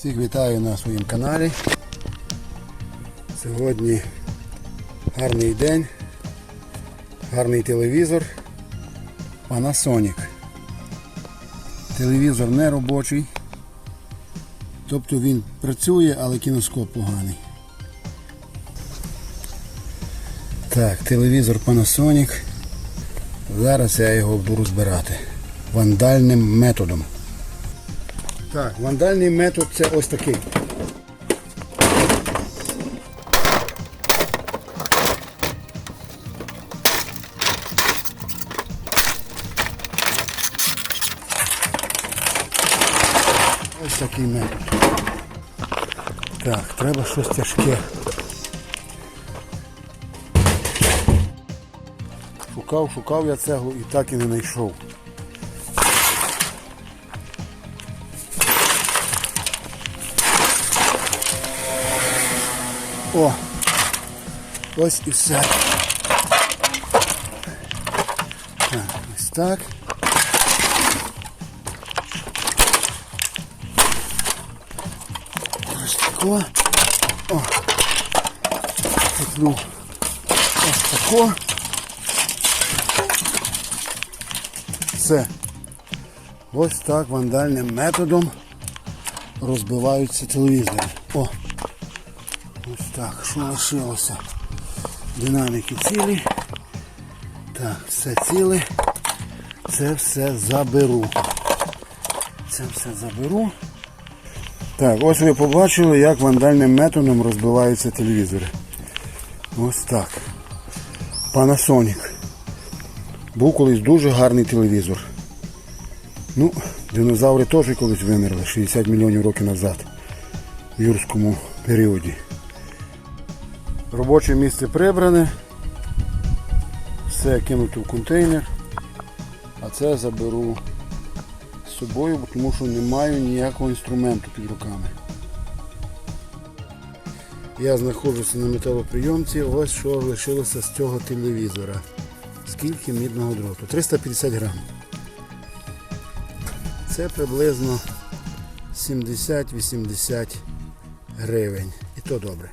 Всіх вітаю на своєму каналі. Сьогодні гарний день, гарний телевізор Panasonic. Телевізор не робочий, тобто він працює, але кіноскоп поганий. Так, телевізор Panasonic. Зараз я його буду збирати вандальним методом. Так, вандальний метод це ось такий. Ось такий метод. Так, треба щось тяжке. Шукав, шукав я цеглу і так і не знайшов. О! Ось і все. Так, ось так. Ось тако. О! Цеплю. Ось тако. Все. Ось так вандальним методом розбиваються телевізори. О! Ось так, що лишилося? Динаміки цілі. Так, все ціле. Це все заберу. Це все заберу. Так, ось ви побачили, як вандальним методом розбиваються телевізори. Ось так. Panasonic. Був колись дуже гарний телевізор. Ну, динозаври теж колись вимерли 60 мільйонів років назад в юрському періоді. Робоче місце прибране. Все кинуто в контейнер. А це заберу з собою, тому що не маю ніякого інструменту під руками. Я знаходжуся на металоприйомці, ось що лишилося з цього телевізора. Скільки мідного дроту? 350 грам. Це приблизно 70-80 гривень. І то добре.